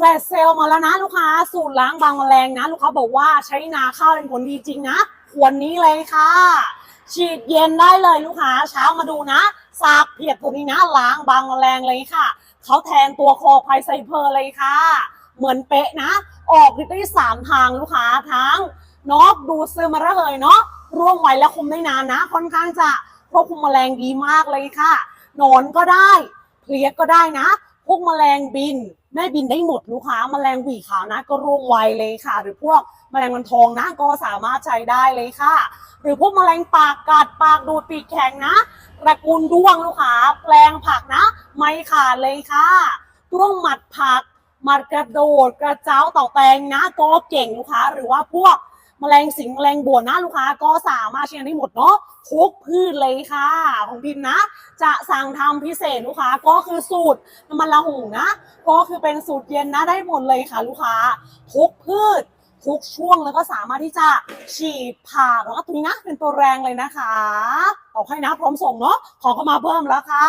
แฟลชเซลมาแล้วนะลูกค้าสูตรล้างบางแมลงนะ ลูกค้าบอกว่าใช้นาข้าวเป็นผลดีจริงนะวันนี้เลยค่ะ ฉีดเย็นได้เลยลูกค้าเช้ามาดูนะสากเพียดตัวนี้นะล้างบางแมลงเลยค่ะเขาแทนตัวคอไพไซเพอร์เลยค่ะ เหมือนเป๊ะนะ ออกฤทธิ์ได้สามทางลูกค้าทั้งนอกดูดซึมมาระเหยเนาะร่วงไวและคุมได้นานนะ ค่อนข้างจะควบคุมแมลงดีมากเลยค่ะ หนอนก็ได้เพลียก็ได้นะ พวกแมลงบิน แม่บินได้หมดลูกค้าแมลงหวีขาวนะก็ร่วงไวเลยค่ะ หรือพวกแมลงวันทองนะก็สามารถใช้ได้เลยค่ะ หรือพวกแมลงปากกัดปากดูดปีกแข็งนะตระกูลด้วงลูกค้าแปลงผักนะ ไม่ขาดเลยค่ะด้วงหมัดผักหมัดกระโดดกระเจ้าเต่าแตงนะก็เก่งลูกค้า หรือว่าพวก แมลงสิงแมลงบัวนะลูกค้าก็สามารถใช้ได้หมดเนาะทุกพืชเลยค่ะ ของพิมพ์นะ จะสั่งทำพิเศษลูกค้าก็คือสูตรน้ำมันละหูนะ ก็คือเป็นสูตรเย็นนะได้หมดเลยค่ะ ลูกค้าทุกพืชทุกช่วงแล้วก็สามารถที่จะฉีดผ่าแล้วก็ตัวนี้นะเป็นตัวแรงเลยนะคะต่อให้นะพร้อมส่งเนาะขอเข้ามาเพิ่มแล้วค่ะ